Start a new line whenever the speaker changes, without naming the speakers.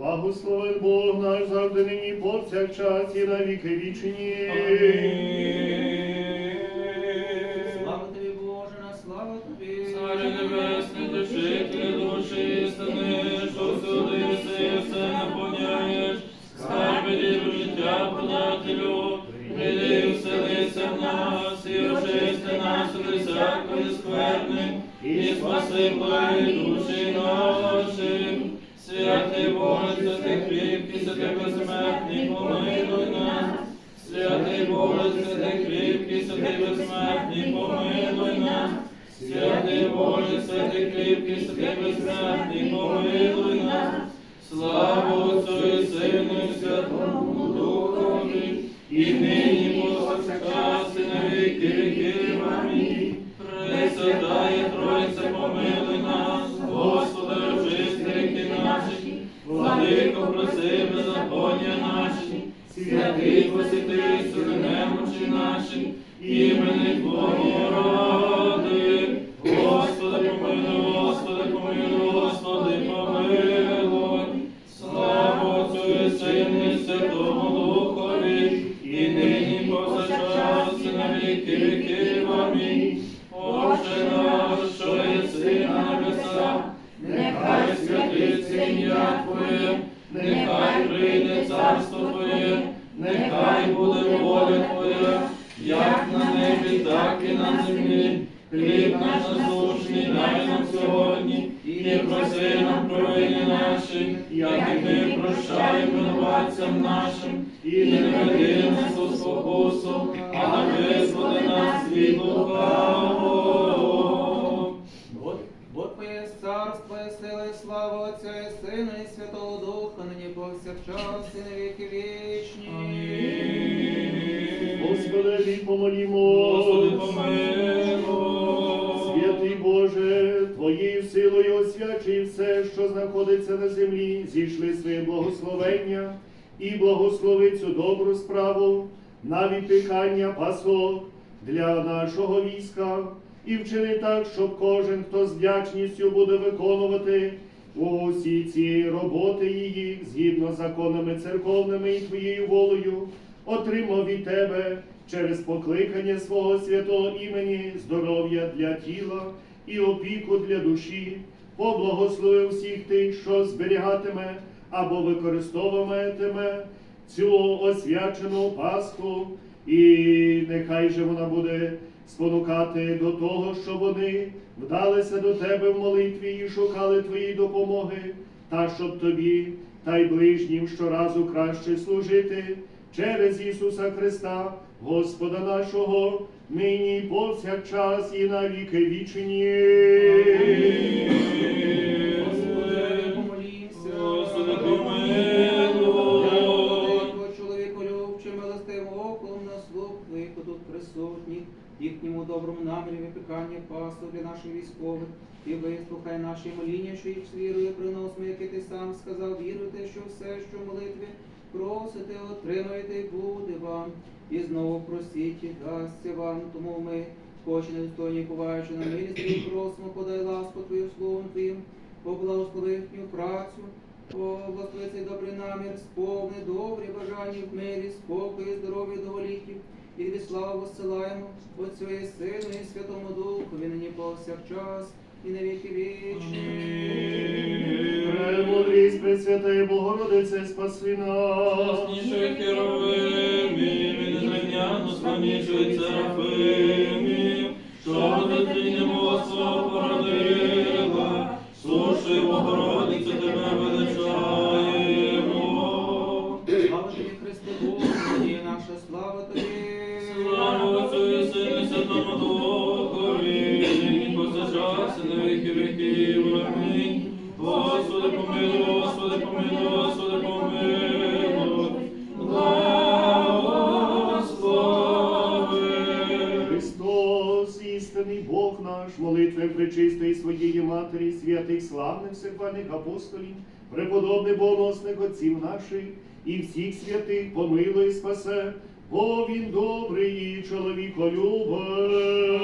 Благословен Бог наш завжди нині повсякчас і на віки вічні.
Слава тобі, Боже, на слава тобі.
Царе небесний, душитель душі істини, що всюди єси, все наповняєш, життя подателю, прийди вселися в нас, і очисти нас від всякої скверни, і спаси благі душі наші. Святий Боже, святий кріпкий, святий безсмертний, помилуй нас. Святий Боже, святий кріпкий, святий безсмертний, помилуй нас. Святий Боже, святий кріпкий, святий безсмертний, помилуй святий посіти суди немочі наші, імени Твого ради. Господи, помилуй, Господи, помилуй, Господи, помилуй. Слава Отцю Сину і Святому Духові, і нині повсякчас і на віки віків. Амінь. Отче наш, що нехай святиться ім'я Твоє, нехай прийде царство Твоє, нехай буде воля Твоя, як на небі, так і на землі. Хліб наш насущний дай нам сьогодні, і проси нам провини наші, як і ми прощаємо винуватцям нашим, і не веди
і Сина і Святого Духа, нині повсякчас і на віки вічні.
Амінь.
Господи, помолімо.
Господи, помилуй.
Святий Боже, Твоєю силою освячуй все, що знаходиться на землі, зійшли своє благословення і благослови цю добру справу на відпікання пасок для нашого війська, і вчини так, щоб кожен, хто з вдячністю буде виконувати усі ці роботи її згідно з законами церковними і Твоєю волею, отримав від Тебе через покликання свого святого імені здоров'я для тіла і опіку для душі, поблагослови всіх тих, що зберігатиме або використовуватиме цю освячену Пасху, і нехай же вона буде спонукати до того, щоб вони вдалися до тебе в молитві і шукали твоєї допомоги, та щоб тобі та й ближнім щоразу краще служити через Ісуса Христа, Господа нашого, нині повсякчас і на віки вічні.
Господи, доброму намірі випікання пасу для наших військових. І вислухай наші моління, що їх з вірою приносимо, яке ти сам сказав, віруйте, що все, що молитві просите, отримаєте і буде вам. І знову просіть, і дасться вам. Тому ми, хоч і недостойні, поваючи на милість просимо, подай ласку Твою словом Твоїм, поблагослови їхню працю, Благослови цей добрий намір, сповни добрі бажання в мирі, спокою, здоров'я довголіттів. І тобі славу посилаємо Отцю і Сину і Святому Духові, нині повсякчас і на віки вічні.
Премудрість, Пресвятої Богородице, спаси нас.
Ясніших херовимів, і незрівняно славніших серафимів, що дитині свого породила, слушай, Богородице, тебе величаємо.
Слава тобі, Христе Бог, надія наша, слава тобі.
Святому Духові, і на віки віків. Амінь. Господи, помилуй, Господи, помилуй, Господи, помилуй. Благослови.
Христос, істинний Бог наш, молитвою пречистої своєї Матері, святих славних всехвальних апостолів, преподобний богоносних отців наших і всіх святих помилуй спасе, бо він добрий і чоловіколюбий.